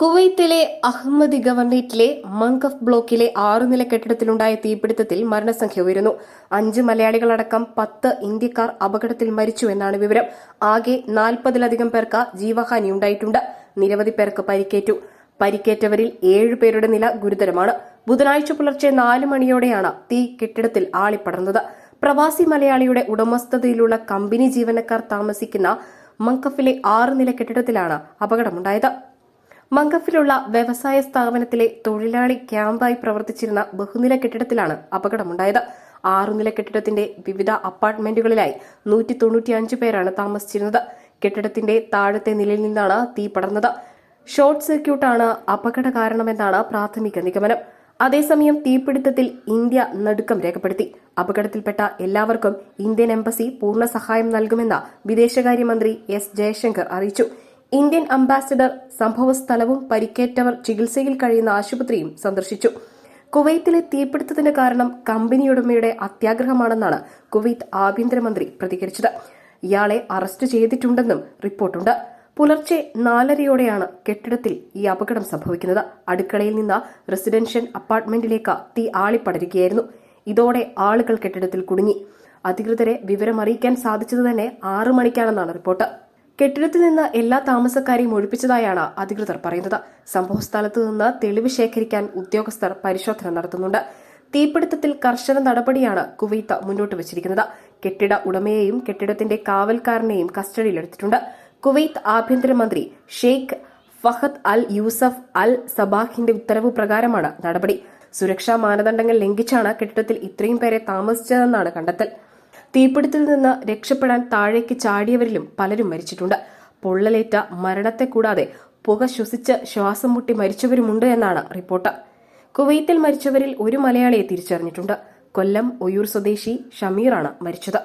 കുവൈത്തിലെ അഹമ്മദി ഗവർണേറ്റിലെ മങ്കഫ് ബ്ലോക്കിലെ ആറുനില കെട്ടിടത്തിലുണ്ടായ തീപിടുത്തത്തിൽ മരണസംഖ്യ ഉയരുന്നു. അഞ്ച് മലയാളികളടക്കം പത്ത് ഇന്ത്യക്കാർ അപകടത്തിൽ മരിച്ചു എന്നാണ് വിവരം. ആകെ നാൽപ്പതിലധികം പേർക്ക് ജീവഹാനി ഉണ്ടായിട്ടുണ്ട്. നിരവധി പേർക്ക് പരിക്കേറ്റു. പരിക്കേറ്റവരിൽ ഏഴുപേരുടെ നില ഗുരുതരമാണ്. ബുധനാഴ്ച പുലർച്ചെ നാല് മണിയോടെയാണ് തീ കെട്ടിടത്തിൽ ആളിപ്പടർന്നത്. പ്രവാസി മലയാളിയുടെ ഉടമസ്ഥതയിലുള്ള കമ്പനി ജീവനക്കാർ താമസിക്കുന്ന മങ്കഫിലെ ആറ് നില കെട്ടിടത്തിലാണ് അപകടമുണ്ടായത്. മങ്കഫിലുള്ള വ്യവസായ സ്ഥാപനത്തിലെ തൊഴിലാളി ക്യാമ്പായി പ്രവർത്തിച്ചിരുന്ന ബഹുനില കെട്ടിടത്തിലാണ് അപകടമുണ്ടായത്. ആറുനില കെട്ടിടത്തിന്റെ വിവിധ അപ്പാർട്ട്മെന്റുകളിലായി നൂറ്റി തൊണ്ണൂറ്റിയഞ്ച് പേരാണ് താമസിച്ചിരുന്നത്. കെട്ടിടത്തിന്റെ താഴത്തെ നിലയിൽ നിന്നാണ് തീ പടർന്നത്. ഷോർട്ട് സർക്യൂട്ടാണ് അപകട കാരണമെന്നാണ് പ്രാഥമിക നിഗമനം. അതേസമയം തീപിടുത്തത്തിൽ ഇന്ത്യ നടുക്കം രേഖപ്പെടുത്തി. അപകടത്തിൽപ്പെട്ട എല്ലാവർക്കും ഇന്ത്യൻ എംബസി പൂർണ സഹായം നൽകുമെന്ന് വിദേശകാര്യമന്ത്രി എസ് ജയശങ്കർ അറിയിച്ചു. ഇന്ത്യൻ അംബാസിഡർ സംഭവസ്ഥലവും പരിക്കേറ്റവർ ചികിത്സയിൽ കഴിയുന്ന ആശുപത്രിയും സന്ദർശിച്ചു. കുവൈത്തിലെ തീപിടുത്തത്തിന് കാരണം കമ്പനിയുടമയുടെ അത്യാഗ്രഹമാണെന്നാണ് കുവൈത്ത് ആഭ്യന്തരമന്ത്രി പ്രതികരിച്ചത്. ഇയാളെ അറസ്റ്റ് ചെയ്തിട്ടുണ്ടെന്നും റിപ്പോർട്ടുണ്ട്. പുലർച്ചെ നാലരയോടെയാണ് കെട്ടിടത്തിൽ ഈ അപകടം സംഭവിക്കുന്നത്. അടുക്കളയിൽ നിന്ന് റെസിഡൻഷ്യൽ അപ്പാർട്ട്മെന്റിലേക്ക് തീ ആളിപ്പടരുകയായിരുന്നു. ഇതോടെ ആളുകൾ കെട്ടിടത്തിൽ കുടുങ്ങി. അധികൃതരെ വിവരമറിയിക്കാൻ സാധിച്ചത് തന്നെ ആറു മണിക്കാണെന്നാണ് റിപ്പോർട്ട്. കെട്ടിടത്തിൽ നിന്ന് എല്ലാ താമസക്കാരെയും ഒഴിപ്പിച്ചതായാണ് അധികൃതർ പറയുന്നത്. സംഭവസ്ഥലത്ത് നിന്ന് തെളിവ് ശേഖരിക്കാൻ ഉദ്യോഗസ്ഥർ പരിശോധന നടത്തുന്നുണ്ട്. തീപിടുത്തത്തിൽ കർശന നടപടിയാണ് കുവൈത്ത് മുന്നോട്ട് വച്ചിരിക്കുന്നത്. കെട്ടിട ഉടമയെയും കെട്ടിടത്തിന്റെ കാവൽക്കാരനെയും കസ്റ്റഡിയിലെടുത്തിട്ടുണ്ട്. കുവൈത്ത് ആഭ്യന്തരമന്ത്രി ഷെയ്ഖ് ഫഹദ് അൽ യൂസഫ് അൽ സബാഹിന്റെ ഉത്തരവ് പ്രകാരമാണ് നടപടി. സുരക്ഷാ മാനദണ്ഡങ്ങൾ ലംഘിച്ചാണ് കെട്ടിടത്തിൽ ഇത്രയും പേരെ താമസിച്ചതെന്നാണ് കണ്ടെത്തൽ. തീപിടുത്തത്തിൽ നിന്ന് രക്ഷപ്പെടാൻ താഴേക്ക് ചാടിയവരിലും പലരും മരിച്ചിട്ടുണ്ട്. പൊള്ളലേറ്റ മരണത്തെ കൂടാതെ പുക ശ്വസിച്ച് ശ്വാസം മുട്ടി മരിച്ചവരുമുണ്ട് എന്നാണ് റിപ്പോർട്ട്. കുവൈത്തിൽ മരിച്ചവരിൽ ഒരു മലയാളിയെ തിരിച്ചറിഞ്ഞിട്ടുണ്ട്. കൊല്ലം ഒയൂർ സ്വദേശി ഷമീറാണ് മരിച്ചത്.